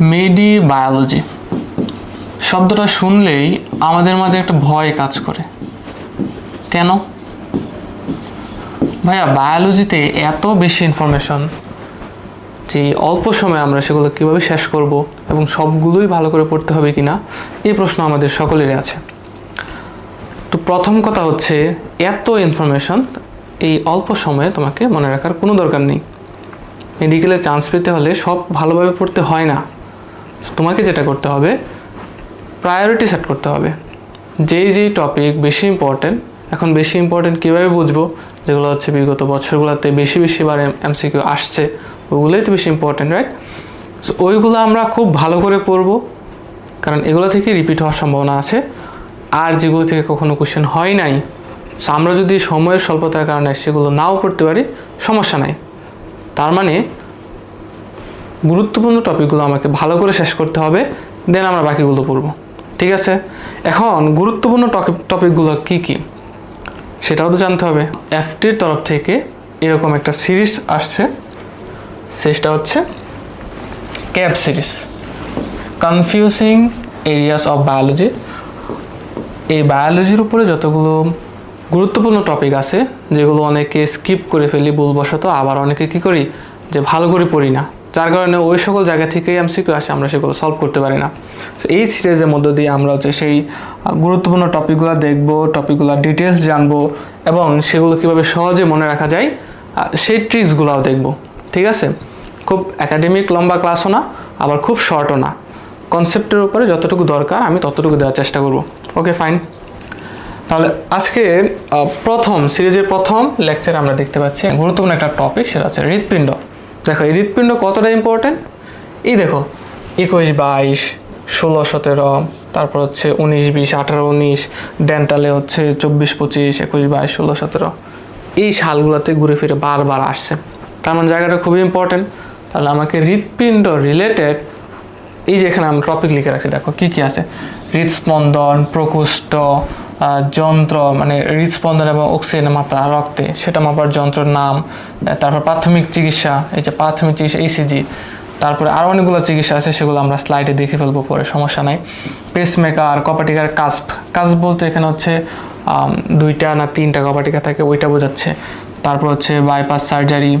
মেডি বায়োলজি। শব্দটা শুনলেই আমাদের মাঝে একটা ভয় কাজ করে। কেন? ভাইয়া, বায়োলজিতে এত বেশি ইনফরমেশন যে অল্প সময়ে আমরা সেগুলো কীভাবে শেষ করব এবং সবগুলোই ভালো করে পড়তে হবে কি না এই প্রশ্ন আমাদের সকলেরই আছে। তো প্রথম কথা হচ্ছে, এত ইনফরমেশন এই অল্প সময়ে তোমাকে মনে রাখার কোনো দরকার নেই। মেডিকেলে চান্স পেতে হলে সব ভালোভাবে পড়তে হয় না। তোমাকে যেটা করতে হবে প্রায়োরিটি সেট করতে হবে। যেই যেই টপিক বেশি ইম্পর্টেন্ট এখন বেশি ইম্পর্টেন্ট কীভাবে বুঝব? যেগুলো হচ্ছে বিগত বছরগুলোতে বেশি বেশি বার এমসিকিউ আসছে, ওগুলোই তো বেশি ইম্পর্টেন্ট রাইট সো ওইগুলো আমরা খুব ভালো করে পড়ব, কারণ এগুলো থেকে রিপিট হওয়ার সম্ভাবনা আছে। আর যেগুলো থেকে কখনো কোশ্চেন হয় নাই সো আমরা যদি সময়ের স্বল্পতার কারণে সেগুলো নাও পড়তে পারি, সমস্যা নাই। তার মানে গুরুত্বপূর্ণ টপিকগুলো আমাকে ভালো করে শেষ করতে হবে, দেন আমরা বাকিগুলো পড়ব। ঠিক আছে? এখন গুরুত্বপূর্ণ টপিক টপিকগুলো কী কী? সেটাও তো জানতে হবে। এফটির তরফ থেকে এরকম একটা সিরিজ আসছে। সেটা হচ্ছে cab series. Confusing areas of biology. এই বায়োলজির উপরে যতগুলো গুরুত্বপূর্ণ টপিক আছে, যেগুলো অনেকে স্কিপ করে ফেলি ভুলবশত, আবার অনেকে কি করি, যে ভালো করে পড়ি না। যার কারণে ওই সকল জায়গা থেকে এমসিকিউ আসে, আমরা সেগুলো সলভ করতে পারি না। তো এই সিরিজের মধ্য দিয়ে আমরা হচ্ছে সেই গুরুত্বপূর্ণ টপিকগুলো দেখব টপিকগুলো ডিটেলস জানব এবং সেগুলো কীভাবে সহজে মনে রাখা যায় সেই ট্রিক্সগুলোও দেখব, ঠিক আছে? খুব একাডেমিক লম্বা ক্লাসও না, আবার খুব শর্টও না। কনসেপ্টের উপরে যতটুকু দরকার, আমি ততটুকু দেওয়ার চেষ্টা করব। ওকে ফাইন তাহলে আজকে প্রথম সিরিজের প্রথম লেকচার আমরা দেখতে পাচ্ছি, গুরুত্বপূর্ণ একটা টপিক সেটা হচ্ছে হৃৎপিণ্ড। দেখো এই হৃৎপিণ্ড কতটা ইম্পর্টেন্ট এই দেখো, একুশ, বাইশ, ষোলো, সতেরো, তারপর হচ্ছে উনিশ, বিশ, আঠারো, উনিশ, ডেন্টালে হচ্ছে চব্বিশ, পঁচিশ, একুশ, বাইশ, ষোলো, সতেরো। এই সালগুলোতে ঘুরে ফিরে বারবার আসছে। তার মানে জায়গাটা খুবই ইম্পর্টেন্ট তাহলে আমাকে হৃৎপিণ্ড রিলেটেড এই যে এখানে আমি টপিক লিখে রাখছি, দেখো, কী কী আছে? হৃদস্পন্দন প্রকোষ্ঠ যন্ত্র মানে হৃদস্পন্দন এবং অক্সিজেনের মাত্রা রক্তে, সেটা মাপার যন্ত্রের নাম তারপর প্রাথমিক চিকিৎসা, এই যে প্রাথমিক চিকিৎসা ইসিজি তারপরে আরও অনেকগুলো চিকিৎসা আছে, সেগুলো আমরা স্লাইডে দেখে ফেলব পরে, সমস্যা নাই। পেসমেকার কপাটিকার কাস্প কাস্প বলতে এখানে হচ্ছে দুইটা না তিনটা কপাটিকা থাকে, ওইটা বোঝাচ্ছে। তারপর হচ্ছে বাইপাস সার্জারি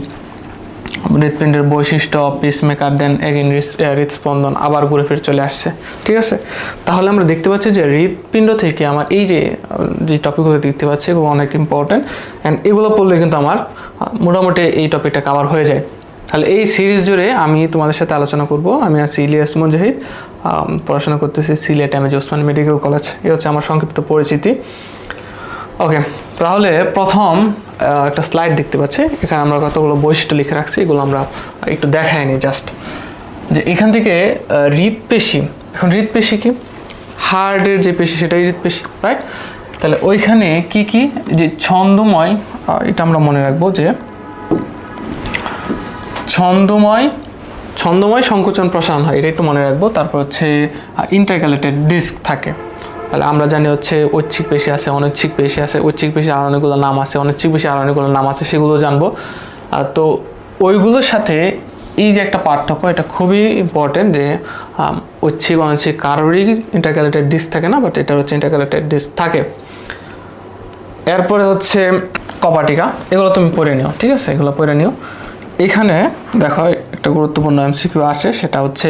হৃৎপিণ্ডের বৈশিষ্ট্য পিসমেকার দেন এগেন হৃদস্পন্দন আবার ঘুরে ফিরে চলে আসছে। ঠিক আছে? তাহলে আমরা দেখতে পাচ্ছি যে হৃৎপিণ্ড থেকে আমার এই যে যে টপিকগুলো দেখতে পাচ্ছি এগুলো অনেক ইম্পর্টেন্ট অ্যান্ড এগুলো পড়লে কিন্তু আমার মোটামুটি এই টপিকটা কভার হয়ে যায়। তাহলে এই সিরিজ জুড়ে আমি তোমাদের সাথে আলোচনা করব। আমি আছি ইলিয়াস মুজাহিদ পড়াশোনা করতেছি Sylhet M AG Osman medical college. এ হচ্ছে আমার সংক্ষিপ্ত পরিচিতি। ওকে তাহলে প্রথম একটা স্লাইড দেখতে পাচ্ছি। এখানে আমরা কতগুলো বৈশিষ্ট্য লিখে রাখছি, এগুলো আমরা একটু দেখাই নি জাস্ট যে এখান থেকে হৃদপেশি এখন হৃদপেশি কি? হার্টের যে পেশি, সেটাই হৃদপেশি রাইট তাহলে ওইখানে কি কি? যে ছন্দময় এটা আমরা মনে রাখব যে ছন্দময় ছন্দময় সংকোচন প্রসারণ হয়, এটা একটু মনে রাখব। তারপর হচ্ছে ইন্টারক্যালেটেড ডিস্ক থাকে। তাহলে আমরা জানি হচ্ছে ঐচ্ছিক পেশি আছে, অনৈচ্ছিক পেশি আছে, ঐচ্ছিক পেশি আর অনেকগুলো নাম আছে, অনৈচ্ছিক পেশি আর অনেকগুলো নাম আছে, সেগুলো জানব। তো ওইগুলোর সাথে এই যে একটা পার্থক্য, এটা খুবই ইম্পর্টেন্ট যে ঐচ্ছিক, অনৈচ্ছিক কারোরই ইন্টারক্যালেটেড ডিস্ক থাকে না বাট এটা হচ্ছে ইন্টারক্যালেটেড ডিস্ক থাকে। এরপরে হচ্ছে কপাটিকা, এগুলো তুমি পড়ে নিও, ঠিক আছে? এগুলো পড়ে নিও। এখানে দেখো একটা গুরুত্বপূর্ণ এমসিকিউ আসে, সেটা হচ্ছে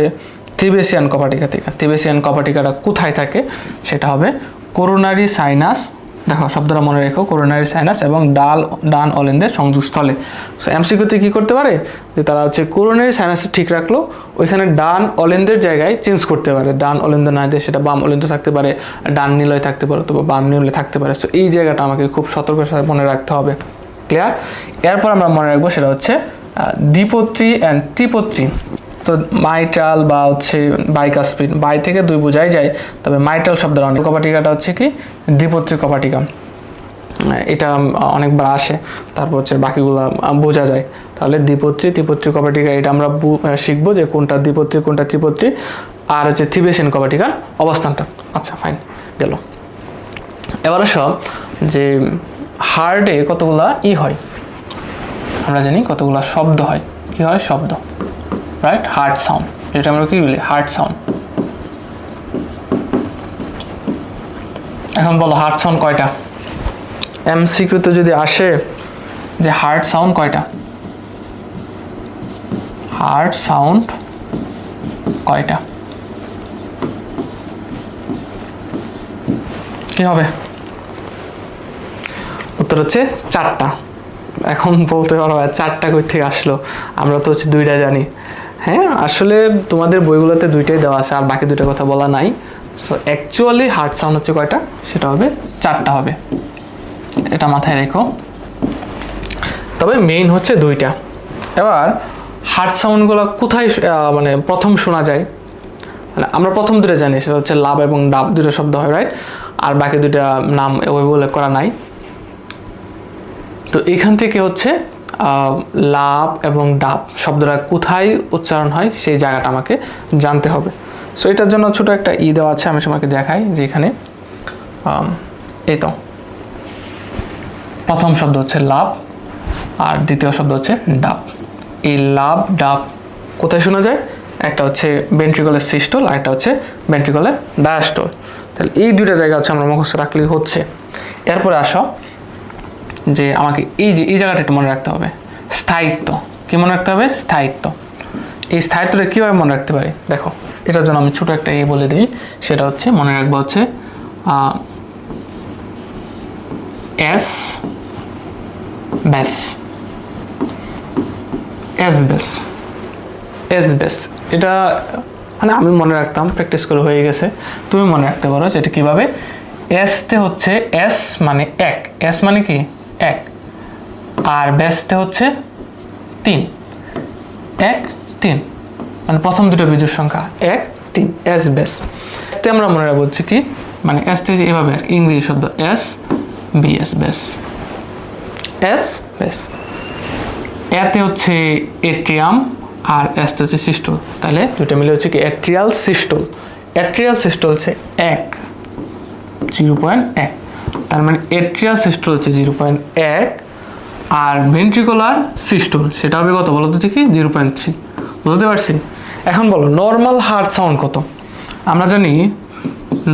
থিবেসিয়ান কপাটিকা থেকে। থিবেসিয়ান কপাটিকাটা কোথায় থাকে? সেটা হবে করোনারি সাইনাস। দেখো, শব্দটা মনে রেখো করোনারি সাইনাস এবং ডাল, ডান অলেন্দের সংযোগস্থলে। সো এমসিকিউতে কী করতে পারে? যে তারা হচ্ছে করোনারি সাইনাসটা ঠিক রাখল, ওইখানে ডান অলেন্দের জায়গায় চেঞ্জ করতে পারে। ডান অলেন্দ না দিয়ে সেটা বাম অলেন্দ থাকতে পারে, ডান নিলয় থাকতে পারে অথবা বাম নিলয় থাকতে পারে। সো এই জায়গাটা আমাকে খুব সতর্কের সাথে মনে রাখতে হবে। ক্লিয়ার এরপর আমরা মনে রাখব সেটা হচ্ছে দ্বিপত্রী অ্যান্ড ত্রিপত্রী। তো মাইট্রাল বা হচ্ছে বাইকাসপিড বাই থেকে দুই বোঝাই যায়, তবে মাইট্রাল শব্দের অনেক কপাটিকাটা হচ্ছে কি, দ্বিপত্রী কপাটিকা। এটা অনেকবার আসে, তারপর হচ্ছে বাকিগুলো বোঝা যায়। তাহলে দ্বিপত্রী, ত্রিপত্রী কপাটিকা, এটা আমরা শিখব যে কোনটা দ্বিপত্রী, কোনটা ত্রিপত্রী, আর হচ্ছে থিবেশিয়ান কপাটিকার অবস্থানটা। আচ্ছা ফাইন গেল। এবার সব যে হার্টে কতগুলা ই হয়? আমরা জানি কতগুলা শব্দ হয়। কি হয়? শব্দ। রাইট হার্ট সাউন্ড যেটা আমরা কি বলি? হার্ট সাউন্ড এখন বলো হার্ট সাউন্ড কয়টা? এমসিকিউতে যদি আসে যে হার্ট সাউন্ড কয়টা? হার্ট সাউন্ড কয়টা? কি হবে? উত্তর হচ্ছে চারটা। এখন বলতে পারো চারটা কই থেকে আসলো? আমরা তো হচ্ছে দুইটা জানি। হ্যাঁ আসলে তোমাদের বইগুলোতে দুইটাই দেওয়া আছে, আর বাকি দুইটা কথা বলা নাই। সো অ্যাকচুয়ালি হার্ট সাউন্ড হচ্ছে কয়টা? সেটা হবে, চারটা হবে। এটা মাথায় রেখো। তবে মেইন হচ্ছে দুইটা। এবার হার্ট সাউন্ডগুলো কোথায় মানে প্রথম শোনা যায়? মানে আমরা প্রথম দুটো জানি, সেটা হচ্ছে লাভ এবং ডাব, দুটো শব্দ হয় রাইট আর বাকি দুটা নাম ওই বলে করা নাই। তো এখান থেকে হচ্ছে লাভ এবং ডাব শব্দটা কোথায় উচ্চারণ হয় সেই জায়গাটা আমাকে জানতে হবে। সো এটার জন্য ছোট একটা ই দেওয়া আছে, আমি তোমাকে দেখাই যে এখানে এই তো। প্রথম শব্দ হচ্ছে লাভ, আর দ্বিতীয় শব্দ হচ্ছে ডাব। এই লাভ, ডাব কোথায় শোনা যায়? একটা হচ্ছে ভেন্ট্রিকলের সিস্টল আর একটা হচ্ছে ভেন্ট্রিকলের ডায়াস্টল তাহলে এই দুইটা জায়গা হচ্ছে আমরা মুখস্থ রাখলেই হচ্ছে। এরপরে আসো। যে আমাকে এই যে, এই জায়গাটা একটু মনে রাখতে হবে। স্থায়িত্ব। কি মনে রাখতে হবে? স্থায়িত্ব। এই স্থায়িত্বটা কীভাবে মনে রাখতে পারি? দেখো, এটার জন্য আমি ছোটো একটা এ বলে দিই। সেটা হচ্ছে, মনে রাখব হচ্ছে এস ব্যাস। এস ব্যাস। এস ব্যাস। এটা মানে আমি মনে রাখতাম প্র্যাকটিস করে হয়ে গেছে। তুমি মনে রাখতে পারো যেটা কীভাবে? এসতে হচ্ছে এস মানে এক। এস মানে কি? এক। আর ব্যাসতে হচ্ছে তিন। এক, তিন। মানে প্রথম দুটো বিজুর সংখ্যা। এক, তিন। এস ব্যাস। এসতে আমরা মনে রাখব হচ্ছে কি মানে এসতে যে এভাবে ইংরেজি শব্দ এস, বি এস ব্যাস। এস ব্যাস। এতে হচ্ছে এট্রিয়াম আর এসতে হচ্ছে সিস্টল। তাহলে দুটো মিলে হচ্ছে কি অ্যাট্রিয়াল সিস্টল। অ্যাট্রিয়াল সিস্টল হচ্ছে এক। জিরো পয়েন্ট এক। তার মানে এট্রিয়াল সিস্টল হচ্ছে জিরো পয়েন্ট এক আর ভেন্ট্রিকুলার সিস্টল, সেটা হবে কত বলো তো দেখি? Zero point three. বুঝতে পারছি? এখন বলো নর্মাল হার্ট সাউন্ড কত? আমরা জানি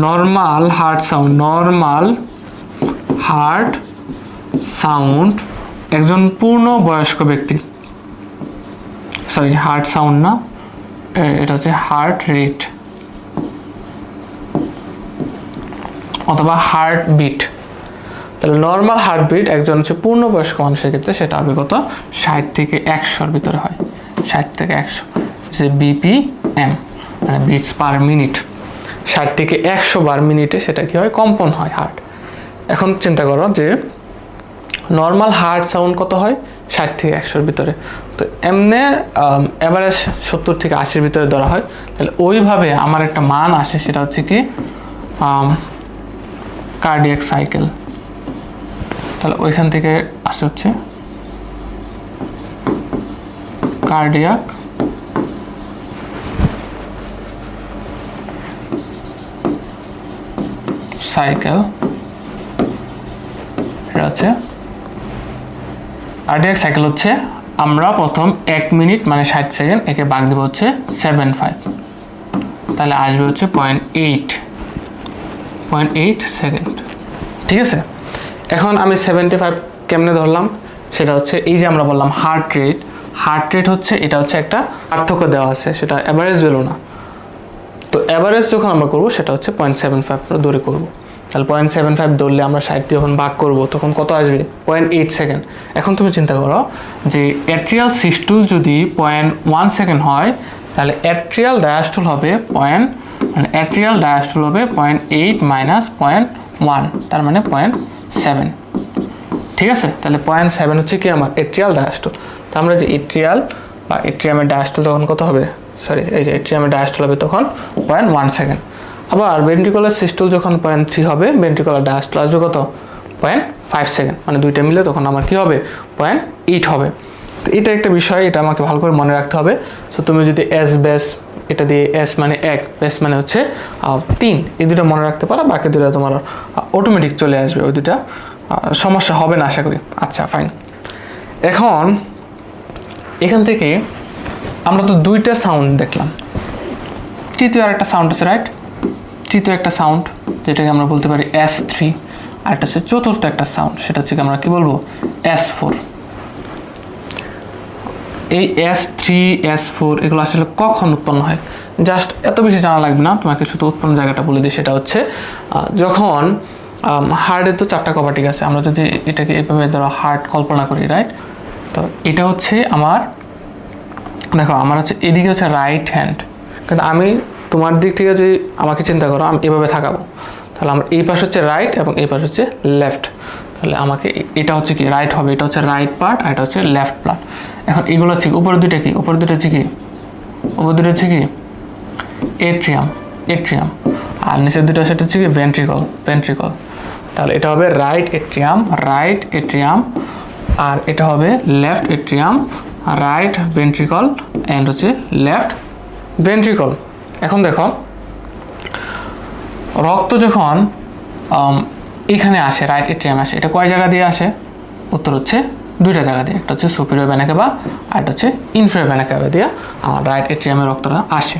normal heart sound normal heart sound একজন পূর্ণ বয়স্ক ব্যক্তি। সরি হার্ট সাউন্ড না এটা হচ্ছে হার্ট রেট অথবা হার্ট বিট তাহলে নর্মাল হার্টবিট একজন হচ্ছে পূর্ণবয়স্ক মানুষের ক্ষেত্রে সেটা হবে কত ষাট থেকে একশোর ভিতরে হয়। ষাট থেকে একশো, যে বিপিএম মানে বিটস পার মিনিট ষাট থেকে একশো বার মিনিটে সেটা কি হয়? কম্পন হয় হার্ট এখন চিন্তা করো যে নর্মাল হার্ট সাউন্ড কত হয়? ষাট থেকে একশোর ভিতরে। তো এমনি অ্যাভারেজ সত্তর থেকে আশির ভিতরে ধরা হয়। তাহলে ওইভাবে আমার একটা মান আসে, সেটা হচ্ছে কি কার্ডিয়াক সাইকেল তাহলে ওইখান থেকে আসে হচ্ছে। কার্ডিয়াক। সাইকেল। এটা হচ্ছে। কার্ডিয়াক সাইকেল হচ্ছে। আমরা প্রথম এক মিনিট মানে ষাট সেকেন্ড একে বাগ দেবো হচ্ছে সেভেন ফাইভ। তাহলে আসবে হচ্ছে point eight. Point eight second. ঠিক আছে? এখন আমি সেভেন্টি ফাইভ কেমনে ধরলাম? সেটা হচ্ছে এই যে আমরা বললাম হার্ট রেট হার্ট রেট হচ্ছে, এটা হচ্ছে একটা পার্থক্য দেওয়া আছে, সেটা অ্যাভারেজ ভ্যালু না। তো অ্যাভারেজ যখন আমরা করব, সেটা হচ্ছে পয়েন্ট সেভেন ফাইভ দৌড়ে করব। তাহলে পয়েন্ট সেভেন ফাইভ ধরলে আমরা ষাট যখন ভাগ করব, তখন কত আসবে? পয়েন্ট এইট সেকেন্ড এখন তুমি চিন্তা করো যে অ্যাট্রিয়াল সিস্টুল যদি পয়েন্ট ওয়ান সেকেন্ড হয়, তাহলে অ্যাট্রিয়াল ডায়াস্টুল হবে পয়েন্ট মানে অ্যাট্রিয়াল ডায়াস্টুল হবে point eight minus point one তার মানে পয়েন্ট সেভেন। ঠিক আছে? তাহলে পয়েন্ট সেভেন হচ্ছে কি আমার? এট্রিয়াল ডায়াস্টল তো আমরা যে এট্রিয়াল বা এট্রিয়ামের ডায়াস্টল তখন কত হবে? সরি এই যে এট্রিয়ামের ডায়াস্টল হবে তখন পয়েন্ট ওয়ান সেকেন্ড আবার ভেন্ট্রিকুলার সিস্টল যখন পয়েন্ট থ্রি হবে ভেন্ট্রিকুলার ডায়াস্টল আসবে কত? পয়েন্ট ফাইভ সেকেন্ড মানে দুইটা মিলে তখন আমার কি হবে? পয়েন্ট এইট হবে। তো এটা একটা বিষয়, এটা আমাকে ভালো করে মনে রাখতে হবে। সো তুমি যদি এস বেস এটা দিয়ে এস মানে এক বেস মানে হচ্ছে তিন। এই দুটো মনে রাখতে পারো, বাকি দুটো তোমার অটোমেটিক চলে আসবে ওই দুটা সমস্যা হবে না, আশা করি। আচ্ছা ফাইন এখন, এখান থেকে আমরা তো দুইটা সাউন্ড দেখলাম। তৃতীয় আর একটা সাউন্ড আছে রাইট তৃতীয় একটা সাউন্ড যেটাকে আমরা বলতে পারি এস থ্রি আর একটা হচ্ছে চতুর্থ একটা সাউন্ড সেটা হচ্ছে আমরা কি বলব? এস ফোর এই এস থ্রি এস ফোর, এগুলো আসলে কখন উৎপন্ন হয়? জাস্ট এত বেশি জানা লাগবে না, তোমাকে শুধু উৎপন্ন জায়গাটা বলে দিই, সেটা হচ্ছে যখন হার্টের তো চারটা কপাটিক আছে, আমরা যদি এটাকে এভাবে ধরো হার্ট কল্পনা করি রাইট তো এটা হচ্ছে আমার, দেখো, আমার হচ্ছে এদিকে হচ্ছে রাইট হ্যান্ড কিন্তু আমি তোমার দিক থেকে যদি আমাকে চিন্তা করো, আমি এভাবে থাকাবো, তাহলে আমার এই পাশ হচ্ছে রাইট এবং এই পাশ হচ্ছে লেফট তাহলে আমাকে এটা হচ্ছে কি? রাইট হবে। এটা হচ্ছে রাইট পার্ট আর এটা হচ্ছে লেফট পার্ট এখন এগুলো হচ্ছে উপরের দুইটা কি? উপরের দুটো হচ্ছে কি? উপর দুটো হচ্ছে কি? এট্রিয়াম এট্রিয়াম আর নিচের দুটো সেটা হচ্ছে কি? ভেন্ট্রিকল ভেন্ট্রিকল তাহলে এটা হবে রাইট এট্রিয়াম রাইট এট্রিয়াম আর এটা হবে left atrium right ventricle and হচ্ছে লেফট ভেন্ট্রিকল এখন দেখো, রক্ত যখন এখানে আসে রাইট এট্রিয়াম আসে। এটা কয় জায়গা দিয়ে আসে? উত্তর হচ্ছে দুইটা জায়গা দিয়ে। একটা হচ্ছে সুপিরিয়র ভ্যানাকেবা আর হচ্ছে ইনফিরিয়র ভ্যানাকেবা দিয়ে আমার রাইট এট্রিয়ামে রক্তটা আসে।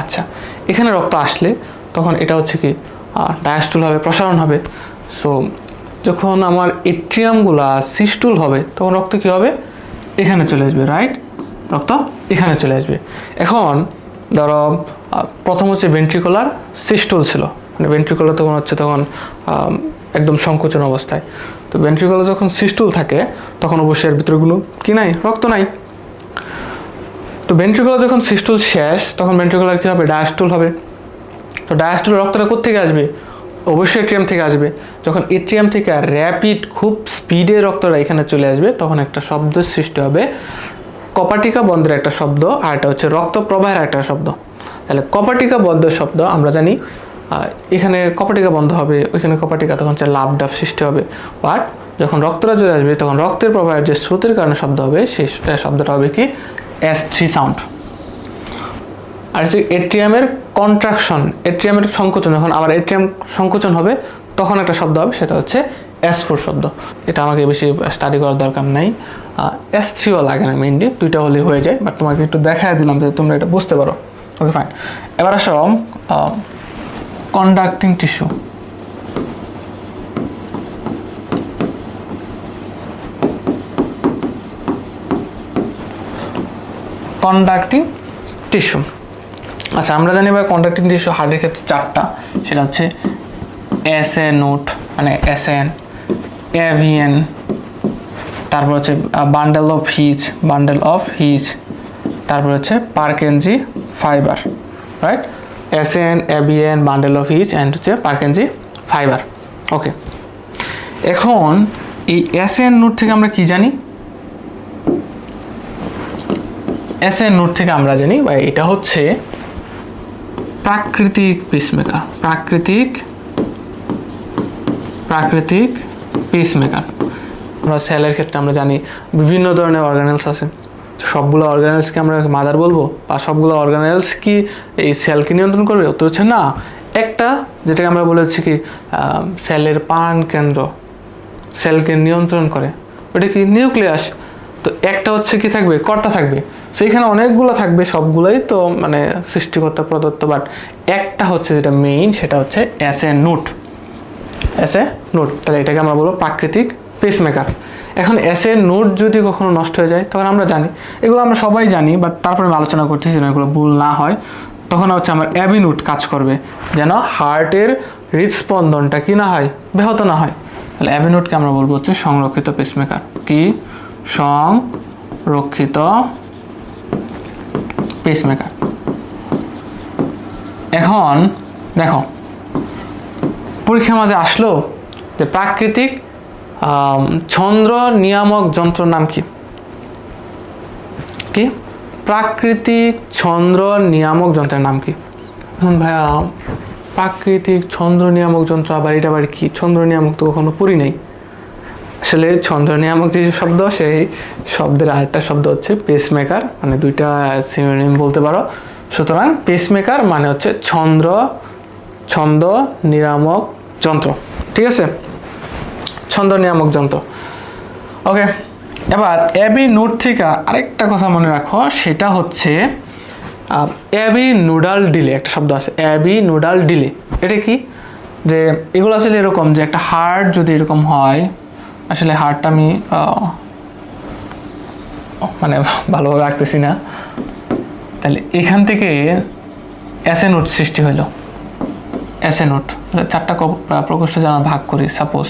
আচ্ছা এখানে রক্ত আসলে তখন এটা হচ্ছে কি ডায়াস্টুল হবে, প্রসারণ হবে। সো যখন আমার এট্রিয়ামগুলা সিস্টুল হবে, তখন রক্ত কী হবে? এখানে চলে আসবে রাইট রক্ত এখানে চলে আসবে। এখন ধরো প্রথম হচ্ছে ভেন্ট্রিকুলার সিস্টুল ছিল। মানে ভেন্ট্রিকুলার তখন হচ্ছে তখন একদম সংকোচন অবস্থায়। তো ভেন্ট্রিকুলার যখন সিস্টুল থাকে, তখন অবশ্যই এর ভিতরেগুলো কি নাই? রক্ত নাই। তো ভেন্ট্রিকুলার যখন সিস্টুল শেষ, তখন ভেন্ট্রিকুলার কী হবে? ডায়াস্টুল হবে। তো ডায়াস্টুল রক্তটা কোথেকে আসবে? অবশ্যই এট্রিয়াম থেকে আসবে। যখন এট্রিয়াম থেকে র্যাপিড খুব স্পিডে রক্তটা এখানে চলে আসবে, তখন একটা শব্দের সৃষ্টি হবে। কপাটিকা বন্ধের একটা শব্দ আর এটা হচ্ছে রক্ত প্রবাহের একটা শব্দ। তাহলে কপাটিকা বন্ধ শব্দ আমরা জানি এখানে কপাটিকা বন্ধ হবে, ওইখানে কপাটিকা তখন হচ্ছে লাভ ডাব সৃষ্টি হবে। বাট যখন রক্তটা চলে আসবে, তখন রক্তের প্রবাহের যে স্রোতের কারণে শব্দ হবে, সেই শব্দটা হবে কি? এস থ্রি সাউন্ড আর হচ্ছে এট্রিয়ামের কন্ট্রাকশন এট্রিয়ামের সংকোচন, যখন আবার এট্রিয়াম সংকোচন হবে, তখন একটা শব্দ হবে, সেটা হচ্ছে এস ফোর শব্দ। এটা আমাকে বেশি স্টাডি করার দরকার নাই। এস থ্রিও লাগে না মেইনলি দুইটা হলে হয়ে যায় বাট তোমাকে একটু দেখাই দিলাম যে তোমরা এটা বুঝতে পারো। ওকে ফাইন এবার আসো কন্ডাক্টিং টিস্যু কন্ডাক্টিং টিস্যু আচ্ছা আমরা জানি ভাই কন্ডাক্টিং টিস্যু হার্টের ক্ষেত্রে চারটা। সেটা হচ্ছে এস এ নোট মানে এস এন এভিএন তারপর হচ্ছে bundle of His bundle of His তারপর হচ্ছে Purkinje fibre right S N AVN bundle of His and হচ্ছে পার্কেনজি ফাইবার ওকে এখন এই এস এন নোট থেকে আমরা কি জানি? এস এন নোট থেকে আমরা জানি বা এটা হচ্ছে প্রাকৃতিক পিসমেকার, প্রাকৃতিক প্রাকৃতিক পিসমেকার। আমরা সেলের ক্ষেত্রে আমরা জানি বিভিন্ন ধরনের অর্গানেলস আছে। সবগুলো অর্গানেলসকে আমরা মাদার বলব? বা সবগুলো অর্গানেলস কি এই সেলকে নিয়ন্ত্রণ করবে? উত্তর হচ্ছে না। একটা, যেটাকে আমরা বলেছি কি সেলের পান কেন্দ্র সেলকে নিয়ন্ত্রণ করে। ওটা কি নিউক্লিয়াস তো একটা হচ্ছে কি থাকবে? কর্তা থাকবে। সেইখানে অনেকগুলো থাকবে সবগুলোই তো মানে সৃষ্টিকর্তা প্রদত্ত বাট একটা হচ্ছে যেটা মেইন সেটা হচ্ছে as a note as a note তাহলে এটাকে আমরা বলব প্রাকৃতিক পেসমেকার এখন অ্যাস এ নোট যদি কখনো নষ্ট হয়ে যায়, তখন আমরা জানি। এগুলো আমরা সবাই জানি বাট তারপরে আমি আলোচনা করতেছি যেন এগুলো ভুল না হয়। তখন হচ্ছে আমার অ্যাভিনুট কাজ করবে, যেন হার্টের হৃদস্পন্দনটা কি না হয়, ব্যাহত না হয়। তাহলে অ্যাভিনুটকে আমরা বলব হচ্ছে সংরক্ষিত পেসমেকার কি? সংরক্ষিত পেসমেকার এখন, দেখো, পরীক্ষার মাঝে আসলো যে প্রাকৃতিক ছন্দ্র নিয়ামক যন্ত্র নাম কি? কি? প্রাকৃতিক ছন্দ্র নিয়ামক যন্ত্রের নাম কি? ভাইয়া, প্রাকৃতিক ছন্দ্র নিয়ামক যন্ত্র আবার এটা আবার কি? ছন্দ্র নিয়ামক তো কখনো পড়ি নাই। আসলে ছন্দ্র নিয়ামক যে শব্দ, সেই শব্দের আরেকটা শব্দ হচ্ছে পেসমেকার মানে দুইটা সিনোনিম বলতে পারো। সুতরাং পেসমেকার মানে হচ্ছে ছন্দ্র ছন্দ নিয়ামক যন্ত্র। ঠিক আছে? ছন্দ নিয়ামক যন্ত্র ওকে এবার এবি নোট থেকে আরেকটা কথা মনে রাখো, সেটা হচ্ছে অ্যাবি নুডাল ডিলে একটা শব্দ আছে অ্যাবি নুডাল ডিলে এটা কি? যে এগুলো আসলে এরকম, যে একটা হার্ট যদি এরকম হয়, আসলে হার্টটা আমি মানে ভালোভাবে রাখতেছি না। তাহলে এখান থেকে অ্যাসে নোট সৃষ্টি হলো। অ্যাসে নোট চারটা প্রকোষ্ঠ আমরা ভাগ করি সাপোজ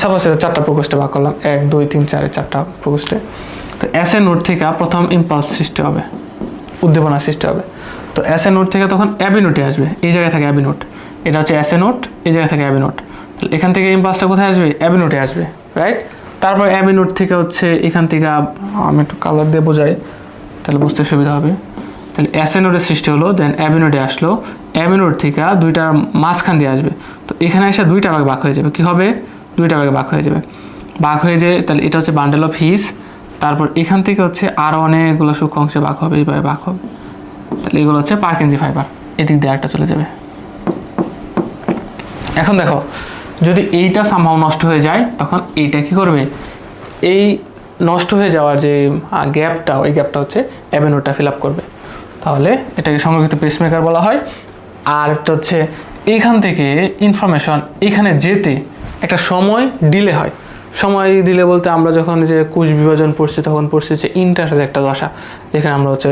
সাপোজ এটা চারটা প্রকোষ্ঠে ভাগ করলাম, এক, দুই, তিন, চারে চারটা প্রকোষ্ঠে। তো এস এ নোট থেকে প্রথম ইম্পালস সৃষ্টি হবে, উদ্দীপনা সৃষ্টি হবে। তো এস এ নোট থেকে তখন অ্যাবি নোটে আসবে, এই জায়গায় থাকে অ্যাবি নোট এটা হচ্ছে এস এ নোট এই জায়গায় থাকে অ্যাবি নোট তাহলে এখান থেকে ইম্পালসটা কোথায় আসবে? অ্যাবি নোটে আসবে রাইট তারপর অ্যাবি নোট থেকে হচ্ছে এখান থেকে, আমি একটু কালার দিয়ে বোঝাই, তাহলে বুঝতে সুবিধা হবে। তাহলে নোটের সৃষ্টি হলো দেন অ্যাবি নোটে আসলো অ্যাবি নোট থেকে দুইটার মাঝখান দিয়ে আসবে। তো এখানে এসে দুইটা ভাগে ভাগ হয়ে যাবে, কী হবে? দুইটা ভাগে ভাগ হয়ে যাবে। ভাগ হয়ে যায়, তাহলে এটা হচ্ছে বান্ডেল অফ হিস তারপর এখান থেকে হচ্ছে আরও অনেকগুলো সূক্ষ্ম অংশে ভাগ হবে, এইভাবে ভাগ হবে। তাহলে এগুলো হচ্ছে পার্কেনজি ফাইবার এদিক দিয়ে আরেকটা চলে যাবে। এখন দেখো, যদি এইটা সামহাও নষ্ট হয়ে যায়, তখন এইটা কি করবে? এই নষ্ট হয়ে যাওয়ার যে গ্যাপটা ওই গ্যাপটা হচ্ছে অ্যাভেনুটা ফিল আপ করবে। তাহলে এটাকে সংরক্ষিত পেসমেকার বলা হয়। আর একটা হচ্ছে এখান থেকে ইনফরমেশন এখানে যেতে একটা সময় ডিলে হয়। সময় দিলে বলতে আমরা যখন যে কোষ বিভাজন পড়ছি, তখন পড়ছি যে ইন্টারের একটা দশা। যেখানে আমরা হচ্ছে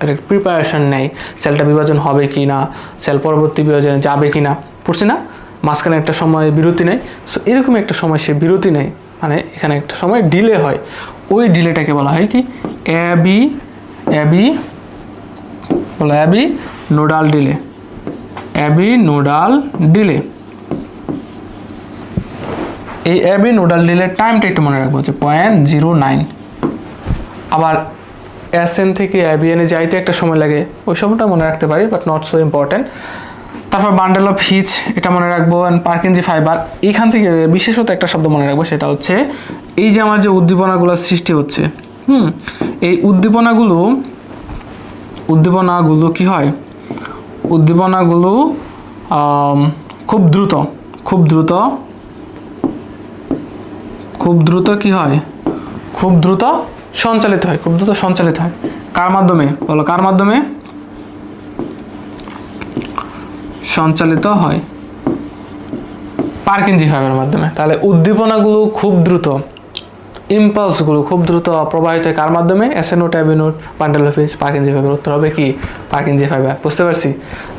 একটা প্রিপারেশন নেই সেলটা বিভাজন হবে কি না সেল পরবর্তী বিভাজনে যাবে কি না পড়ছি না? মাঝখানে একটা সময় বিরতি নেই। সো এরকম একটা সময় সে বিরতি নেই। মানে এখানে একটা সময় ডিলে হয়। ওই ডিলেটাকে বলা হয় কি? অ্যাবি অ্যাবি বলো AV nodal delay AV nodal delay এই অ্যাবি নোডাল ডিলের টাইমটা একটু মনে রাখব, যে পয়েন্ট জিরো নাইন আবার এসএন থেকে অ্যাবিএনে যাইতে একটা সময় লাগে, ওই সময়টা মনে রাখতে পারি বাট নট সো ইম্পর্টেন্ট তারপর বান্ডেল অফ হিচ এটা মনে রাখব অ্যান্ড পার্কিনজি ফাইবার এখান থেকে বিশেষত একটা শব্দ মনে রাখব, সেটা হচ্ছে, এই যে আমার যে উদ্দীপনাগুলো সৃষ্টি হচ্ছে, হুম, এই উদ্দীপনাগুলো উদ্দীপনাগুলো কি হয়? উদ্দীপনাগুলো খুব দ্রুত খুব দ্রুত খুব দ্রুত কি হয়? খুব দ্রুত সঞ্চালিত হয়, খুব দ্রুত সঞ্চালিত হয়। কার মাধ্যমে? বলো, কার মাধ্যমে? সঞ্চালিত হয়। পার্কিনজি ফাইবার মাধ্যমে। তাহলে উদ্দীপনাগুলো খুব দ্রুত, ইম্পালসগুলো খুব দ্রুত প্রবাহিত হয় কার মাধ্যমে? এসএনও to AV node bundle of His Purkinje fibre উত্তর হবে কি? Purkinje fibre. বুঝতে পারছি?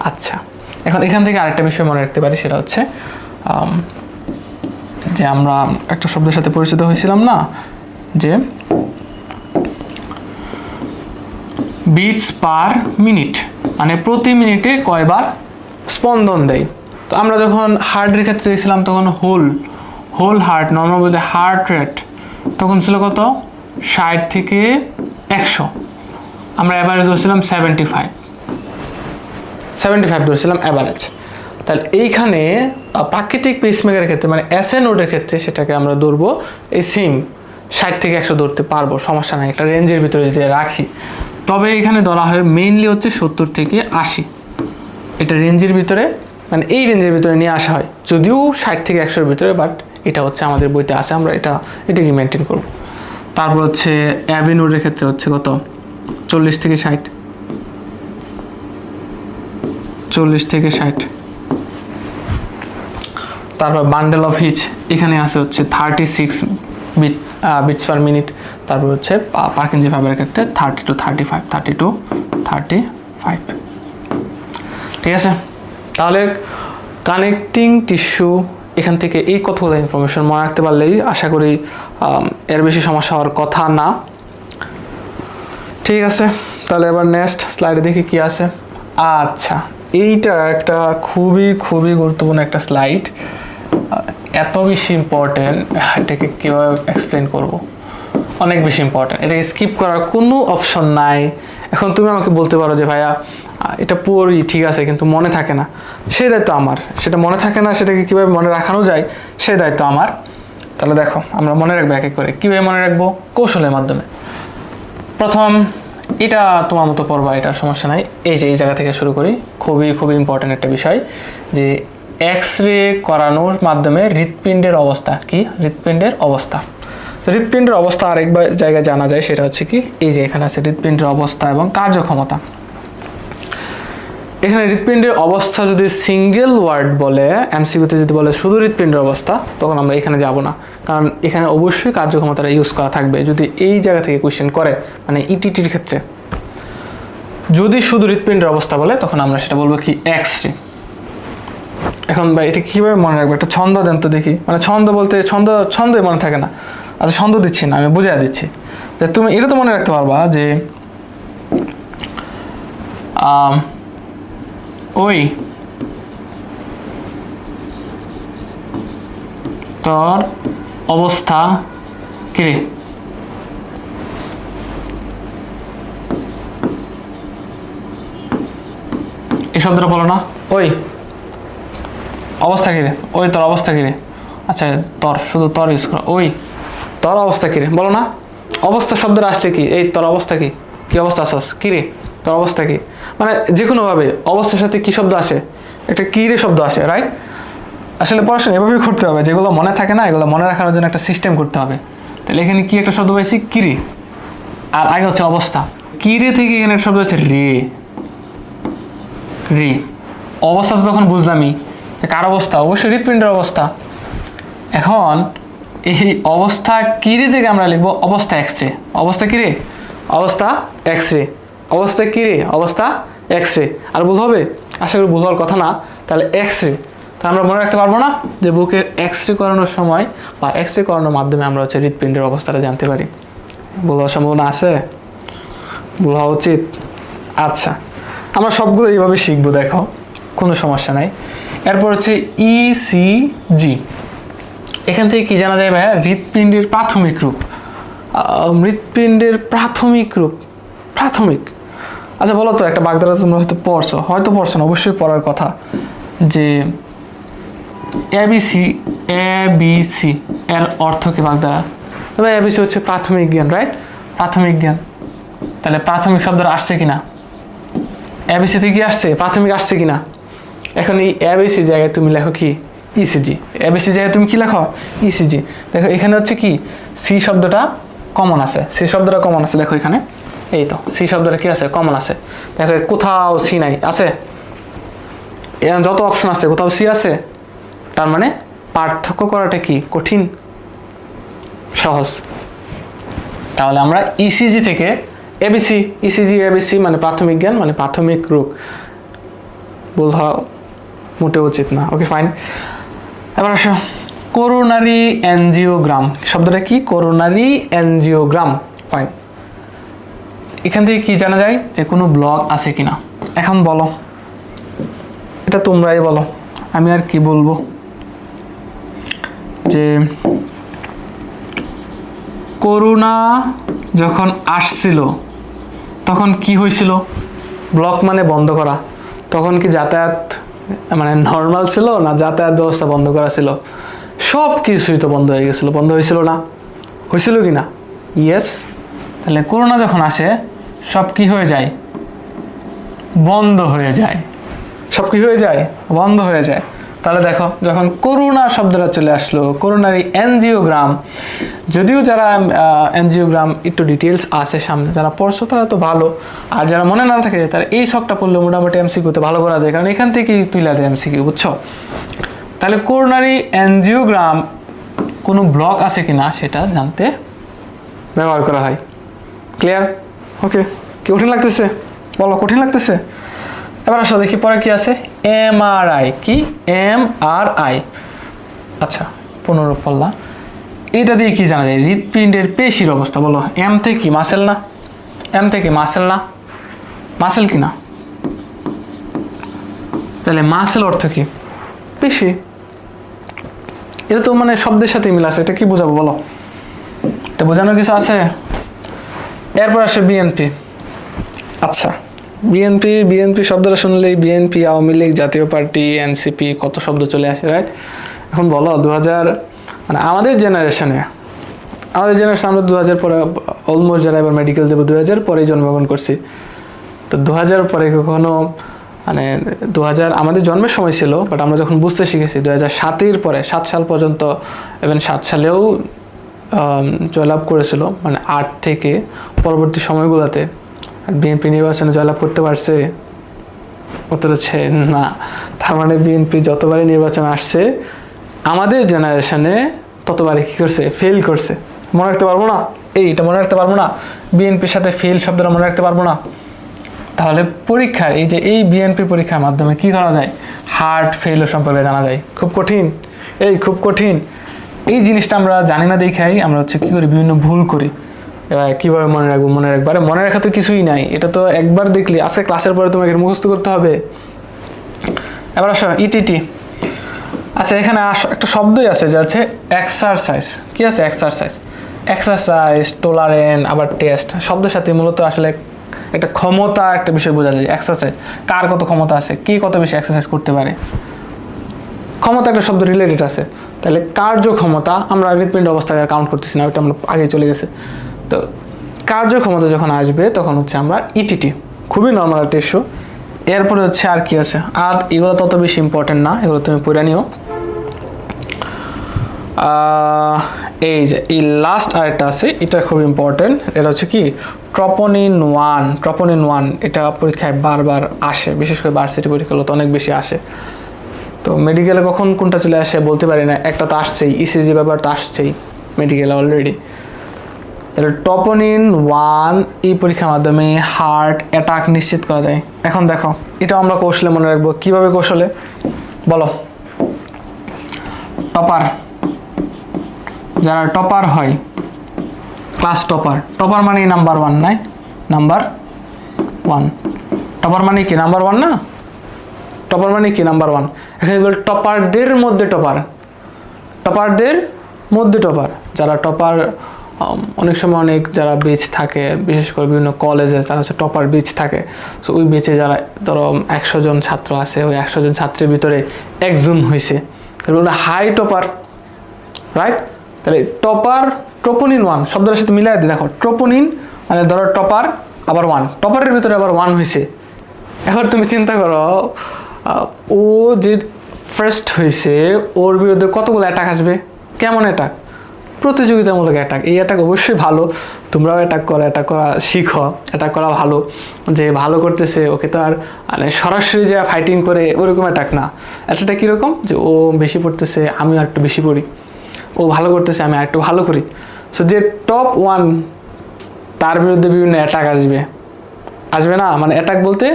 আচ্ছা এখন এখান থেকে আরেকটা বিষয় মনে রাখতে পারি, সেটা হচ্ছে যে আমরা একটা শব্দের সাথে পরিচিত হয়েছিলাম না, যে বিটস পার মিনিট মানে প্রতি মিনিটে কয়বার স্পন্দন দেয়। তো আমরা যখন হার্টের ক্ষেত্রে গেছিলাম তখন হোল হোল হার্ট নর্মাল বলতে হার্ট রেট তখন ছিল কত? ষাট থেকে একশো। আমরা অ্যাভারেজ ধরছিলাম সেভেন্টি ফাইভ সেভেন্টি ফাইভ ধরছিলাম অ্যাভারেজ তাহলে এইখানে প্রাকৃতিক পেসমেকারের ক্ষেত্রে মানে এ নোডের ক্ষেত্রে সেটাকে আমরা ধরবো, এই সিম ষাট থেকে একশো ধরতে পারব, সমস্যা নাই, একটা রেঞ্জের ভিতরে যদি রাখি। তবে এখানে ধরা হয় মেইনলি হচ্ছে সত্তর থেকে আশি। এটা রেঞ্জের ভিতরে মানে এই রেঞ্জের ভিতরে নিয়ে আসা হয়, যদিও ষাট থেকে একশোর ভিতরে বাট এটা হচ্ছে আমাদের বইতে আছে, আমরা এটা, এটাকে মেনটেন করব। তারপর হচ্ছে অ্যাভিনোডের ক্ষেত্রে হচ্ছে কত? চল্লিশ থেকে ষাট। চল্লিশ থেকে ষাট। তারপর বান্ডেল অফ হিচ এখানে আছে হচ্ছে thirty six beat beats per minute তারপর হচ্ছে পার্কিনজি ফাইবারের ক্ষেত্রে thirty two thirty five thirty two thirty five ঠিক আছে? তাহলে কানেক্টিং টিস্যু এখান থেকে এই কতগুলো ইনফরমেশন মনে রাখতে পারলেই আশা করি এর বেশি সমস্যা হওয়ার কথা না। ঠিক আছে? তাহলে এবার নেক্সট স্লাইডে দেখি কি আছে। আচ্ছা এইটা একটা খুবই খুবই গুরুত্বপূর্ণ একটা স্লাইড এত বেশি ইম্পর্টেন্ট এটাকে কীভাবে এক্সপ্লেন করব? অনেক বেশি ইম্পর্টেন্ট এটাকে স্কিপ করার কোনো অপশন নাই। এখন তুমি আমাকে বলতে পারো যে, ভাইয়া এটা পড়ি ঠিক আছে, কিন্তু মনে থাকে না। সে দায়িত্ব আমার। সেটা মনে থাকে না, সেটাকে কীভাবে মনে রাখানো যায় সে দায়িত্ব আমার। তাহলে দেখো, আমরা মনে রাখব এক এক করে। কীভাবে মনে রাখব? কৌশলের মাধ্যমে। প্রথম, এটা তোমার মতো পড়বা, এটা সমস্যা নাই। এই যে, এই জায়গা থেকে শুরু করি। খুবই খুবই ইম্পর্ট্যান্ট একটা বিষয় যে এক্স রে করানোর মাধ্যমে হৃৎপিণ্ডের অবস্থা। কি? হৃৎপিণ্ডের অবস্থা। হৃৎপিণ্ডের অবস্থা আরেকবার জায়গায় জানা যায়, সেটা হচ্ছে কি? এই যে এখানে আছে হৃৎপিণ্ডের অবস্থা এবং কার্যক্ষমতা। এখানে হৃৎপিণ্ডের অবস্থা যদি সিঙ্গেল ওয়ার্ড বলে এমসিকিউতে যদি বলে শুধু হৃৎপিণ্ডের অবস্থা, তখন আমরা এখানে যাব না। কারণ এখানে অবশ্যই কার্যক্ষমতাটা ইউজ করা থাকবে। যদি এই জায়গা থেকে কোয়েশ্চেন করে মানে ইটিটির ক্ষেত্রে। যদি শুধু হৃৎপিণ্ডের অবস্থা বলে, তখন আমরা সেটা বলব কি এক্স রে এখন ভাই, এটা কীভাবে মনে রাখব? একটা ছন্দ দেন তো দেখি। মানে ছন্দ বলতে ছন্দ, ছন্দই মনে থাকে না। আচ্ছা ছন্দ দিচ্ছি না, আমি বুঝাই দিচ্ছি। যে তুমি, এটা তো মনে রাখতে পারবা যে ওই, তোর অবস্থা কিরে এই শব্দটা বলো না। ওই অবস্থা কিরে ওই তোর অবস্থা কিরে আচ্ছা তোর, শুধু তোর ইউজ করো। ওই, তোর অবস্থা কিরে বলো না। অবস্থা শব্দটা আসলে কি? এই, তোর অবস্থা কি? কি অবস্থা আসস কিরে তোর অবস্থা কি? মানে যে কোনোভাবে অবস্থার সাথে কি শব্দ আসে? একটা কিরে শব্দ আসে রাইট আসলে পড়াশোনা এভাবেই করতে হবে। যেগুলো মনে থাকে না, এগুলো মনে রাখার জন্য একটা সিস্টেম করতে হবে। তাহলে এখানে কি একটা শব্দ পাইছি? কিরে আর আগে হচ্ছে অবস্থা। কিরে থেকে এখানে একটা শব্দ হচ্ছে রে? রে। অবস্থা তো তখন বুঝলামই। কার অবস্থা? অবশ্যই হৃৎপিণ্ডের অবস্থা। এখন এই অবস্থা কিরে যে আমরা লিখব? অবস্থা এক্স রে? অবস্থা কিরে অবস্থা এক্স রে? অবস্থা কিরে অবস্থা এক্স রে আর ভুল হবে? আশা করি ভুল কথা না। তাহলে এক্স রে তা আমরা মনে রাখতে পারব না যে বুকের এক্স রে করানোর সময় বা এক্স রে করানোর মাধ্যমে আমরা হচ্ছে হৃৎপিণ্ডের অবস্থাটা জানতে পারি। ভুল হওয়ার সম্ভাবনা আছে? ভুল হওয়া উচিত? আচ্ছা আমরা সবগুলো এইভাবে শিখব, দেখো। কোনো সমস্যা নাই। এরপর হচ্ছে E ইসিজি এখান থেকে কি জানা যায় ভাইয়া? হৃৎপিণ্ডের প্রাথমিক রূপ। হৃৎপিণ্ডের প্রাথমিক রূপ। প্রাথমিক। আচ্ছা বলো তো, একটা বাগদারা তোমরা হয়তো পড়ছো। হয়তো পড়ছো না, অবশ্যই পড়ার কথা। যে এবিসি এবিসি এর অর্থ কি বাগদারা তবে এবিসি হচ্ছে প্রাথমিক জ্ঞান রাইট প্রাথমিক জ্ঞান। তাহলে প্রাথমিক শব্দটা আসছে কিনা? এবিসিতে কি আসছে? প্রাথমিক আসছে কিনা? এখন এই এবিসি জায়গায় তুমি লেখো কি? ইসিজি এবিসি জায়গায় তুমি কি লেখো? ইসিজি দেখো, এখানে হচ্ছে কি? সি শব্দটা কমন আছে। সি শব্দটা কমন আছে, দেখো এখানে। এই তো সি শব্দটা কি আছে? কমন আছে। দেখো কোথাও সি নাই। আছে? যত অপশন আছে, কোথাও সি আছে? তার মানে পার্থক্য করাটা কি? কঠিন? সহজ। তাহলে আমরা ইসিজি থেকে এবিসি ইসিজি এবিসি মানে প্রাথমিক জ্ঞান মানে প্রাথমিক রোগ হওয়া মোটেও উচিত না। ওকে ফাইন এবার আসো। করোনারি এনজিওগ্রাম শব্দটা কি? করোনারি এনজিওগ্রাম ফাইন এখান থেকে কি জানা যায়? যে কোনো ব্লগ আছে কিনা? এখন বলো। এটা তোমরাই বলো। আমি আর কি বলব? যে করোনা যখন আসছিল, তখন কি হয়েছিল? ব্লক মানে বন্ধ করা। তখন কি যাতায়াত মানে নর্মাল ছিল না, যাতায়াত ব্যবস্থা বন্ধ করা ছিল। সব কিছুই তো বন্ধ হয়ে গেছিল। বন্ধ হয়েছিল না। হয়েছিল কি না? ইয়েস তাহলে করোনা যখন আসে সব কি হয়ে যায়। বন্ধ হয়ে যায়। সব কি হয়ে যায়? বন্ধ হয়ে যায়। তাহলে দেখো, যখন করোনা শব্দটা চলে আসলো করোনারি এনজিওগ্রাম যদিও যারা এনজিওগ্রাম একটু ডিটেলস আছে সামনে, যারা পড়ছো তারা তো ভালো, আর যারা মনে না থাকে তারা এই শখটা পড়লে মোটামুটি এমসিকিউতে ভালো করা যায়, কারণ এখান থেকেই তুলে দেয় এমসিকিউ বুঝছ? তাহলে করোনারি এনজিওগ্রাম কোনো ব্লক আছে কি না সেটা জানতে ব্যবহার করা হয়। ক্লিয়ার ওকে কঠিন লাগতেছে? বলো, কঠিন লাগতেছে? এবার আসলে দেখি পরে কি আছে? এমআরআই কি? এম আর আই আচ্ছা পনেরো পল্লা। এটা দিয়ে কি জানা যায়? হৃৎপিণ্ডের পেশির অবস্থা, বলো। এম থেকে কি মাসেল না? এম থেকে মাসেল না? মাসেল কি না? তাহলে মাসেল অর্থ কি? পেশি। এটা তো মানে শব্দের সাথে মিল আছে, এটা কি বোঝাবো, বলো? এটা বোঝানোর কিছু আছে? এরপর আসে বিএনপি আচ্ছা। বিএনপি বিএনপি শব্দটা শুনলেই বিএনপি আওয়ামী লীগ, জাতীয় পার্টি এনসিপি কত শব্দ চলে আসে রাইট এখন বলো দু হাজার মানে আমাদের জেনারেশনে আমাদের জেনারেশন আমরা দু হাজার পরে অলমোস্ট যারা এবার মেডিকেল দেবো দু হাজার পরেই জন্মগ্রহণ করছি। তো দু হাজার পরে কখনো মানে দু হাজার আমাদের জন্মের সময় ছিল বাট আমরা যখন বুঝতে শিখেছি দু হাজার সাতের পরে, সাত সাল পর্যন্ত এবং সাত সালেও জয়লাভ করেছিল মানে আট থেকে পরবর্তী সময়গুলোতে আর বিএনপি নির্বাচনে জয়লাভ করতে পারছে? উত্তর হচ্ছে না। তার মানে বিএনপি যতবারই নির্বাচন আসছে, আমাদের জেনারেশনে ততবারই কী করছে? ফেল করছে। মনে রাখতে পারব না? এইটা মনে রাখতে পারব না। বিএনপির সাথে ফেল শব্দটা মনে রাখতে পারব না। তাহলে পরীক্ষার এই যে এই বিএনপি পরীক্ষার মাধ্যমে কি করা যায়? হার্ট ফেল সম্পর্কে জানা যায়। খুব কঠিন। এই খুব কঠিন। এই জিনিসটা আমরা জানি না দেখাই আমরা হচ্ছে কী করি? বিভিন্ন ভুল করি। কীভাবে মনে রাখব মনে রাখব? আরে মনে রাখা তো কিছুই নাই। এটা তো একবার দেখলি, আজকে ক্লাসের পরে তোমাকে মুখস্থ করতে হবে। এবার আসো ইটিটি আচ্ছা এখানে একটা শব্দই আছে যা হচ্ছে এক্সারসাইজ কি আছে এক্সারসাইজ এক্সারসাইজ টোলারেন আবার টেস্ট শব্দের সাথে মূলত আসলে একটা ক্ষমতা একটা বিষয় বোঝা যায় এক্সারসাইজ কার কত ক্ষমতা আছে? কে কত বেশি এক্সারসাইজ করতে পারে? ক্ষমতা একটা শব্দ রিলেটেড আছে। তাহলে কার্যক্ষমতা আমরা হৃদপিণ্ড অবস্থায় কাউন্ট করতেছি না ওটা আমরা আগে চলে গেছে। তো কার্যক্ষমতা যখন আসবে, তখন হচ্ছে আমরা ইটিটি খুবই নর্মাল একটা ইস্যু এরপরে হচ্ছে আর কি আছে? আর এগুলো তত বেশি ইম্পর্টেন্ট না, এগুলো তুমি পড়ে নিও। এই যে, এই লাস্ট আরেকটা আছে, এটা খুব ইম্পর্টেন্ট এটা হচ্ছে কি? ট্রপনিন ওয়ান ট্রপনিন ওয়ান এটা পরীক্ষায় বারবার আসে। বিশেষ করে ভার্সিটি পরীক্ষাগুলোতে অনেক বেশি আসে। তো মেডিকেলে কখন কোনটা চলে আসে বলতে পারি না, একটা তো আসছেই ইসিজি ব্যাপার তো আসছেই মেডিকেলে অলরেডি তাহলে টপনিন ওয়ান এই পরীক্ষার মাধ্যমে হার্ট অ্যাটাক নিশ্চিত করা যায়। এখন দেখো এটা আমরা কৌশলে মনে রাখব। কীভাবে কৌশলে? বলো। টপার যারা টপার হয় ক্লাস টপার টপার মানে নাম্বার ওয়ান নাই? নাম্বার ওয়ান টপার মানে কি? নাম্বার ওয়ান না? টপার মানে কি? নাম্বার ওয়ান এখানে বল টপারদের মধ্যে টপার টপারদের মধ্যে টপার যারা টপার অনেক সময় অনেক যারা বেচ থাকে, বিশেষ করে বিভিন্ন কলেজে তারা হচ্ছে টপার বেচ থাকে। সো ওই বেচে যারা, ধরো একশো জন ছাত্র আছে, ওই একশো জন ছাত্রের ভিতরে একজন হয়েছে তাহলে হাই টপার রাইট তাহলে টপার ট্রোপোনিন ওয়ান শব্দটার সাথে মিলাই দিই, দেখো ট্রোপোনিন মানে ধরো টপার আবার ওয়ান টপারের ভিতরে আবার ওয়ান হয়েছে এবার তুমি চিন্তা করো ও যে ফার্স্ট হয়েছে ওর বিরুদ্ধে কতগুলো অ্যাটাক আসবে? কেমন অ্যাটাক প্রতিযোগিতামূলক অ্যাটাক এই অ্যাটাক অবশ্যই ভালো। তোমরাও অ্যাটাক করো অ্যাটাক করা শিখো অ্যাটাক করা ভালো। যে ভালো করতেছে, ওকে তো আর মানে সরাসরি যে ফাইটিং করে ওরকম অ্যাটাক না। অ্যাটাকটা কীরকম যে ও বেশি পড়তেছে আমি আর একটু বেশি পড়ি। ও ভালো করতেছে, আমি আর একটু ভালো করি। সো যে টপ ওয়ান তার বিরুদ্ধে বিভিন্ন অ্যাটাক আসবে। আসবে না? মানে অ্যাটাক বলতে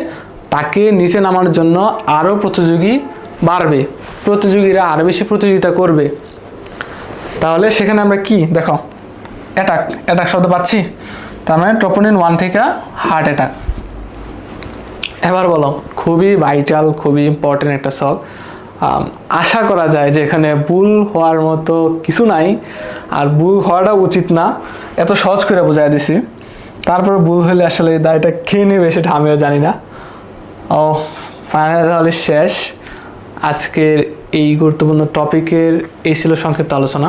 তাকে নিচে নামানোর জন্য আরও প্রতিযোগী বাড়বে। প্রতিযোগীরা আরও বেশি প্রতিযোগিতা করবে। তাহলে সেখানে আমরা কি? দেখো অ্যাটাক অ্যাটাক শব্দ পাচ্ছি। তার মানে ট্রপোনিন ওয়ান থেকে হার্ট অ্যাটাক এবার বলো, খুবই ভাইটাল খুবই ইম্পর্টেন্ট একটা শখ আশা করা যায় যে এখানে ভুল হওয়ার মতো কিছু নাই। আর ভুল হওয়াটা উচিত না। এত সহজ করে বোঝাই দিছি। তারপরে ভুল হলে আসলে দায়টা খেয়ে নেবে সেটা আমিও জানি না। ও ফাইনাল তাহলে শেষ। আজকের এই গুরুত্বপূর্ণ টপিকের এই ছিল সংক্ষিপ্ত আলোচনা।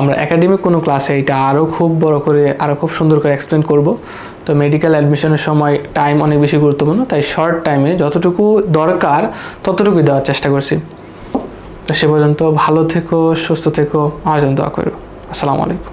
আমরা একাডেমিক কোনো ক্লাসে এটা আরও খুব বড় করে আরও খুব সুন্দর করে এক্সপ্লেন করব। তো মেডিকেল অ্যাডমিশনের সময় টাইম অনেক বেশি গুরুত্বপূর্ণ, তাই শর্ট টাইমে যতটুকু দরকার ততটুকুই দেওয়ার চেষ্টা করছি। তো সে পর্যন্ত ভালো থেকো, সুস্থ থেকো, আমার জন্য দোয়া করো। আসসালামু আলাইকুম।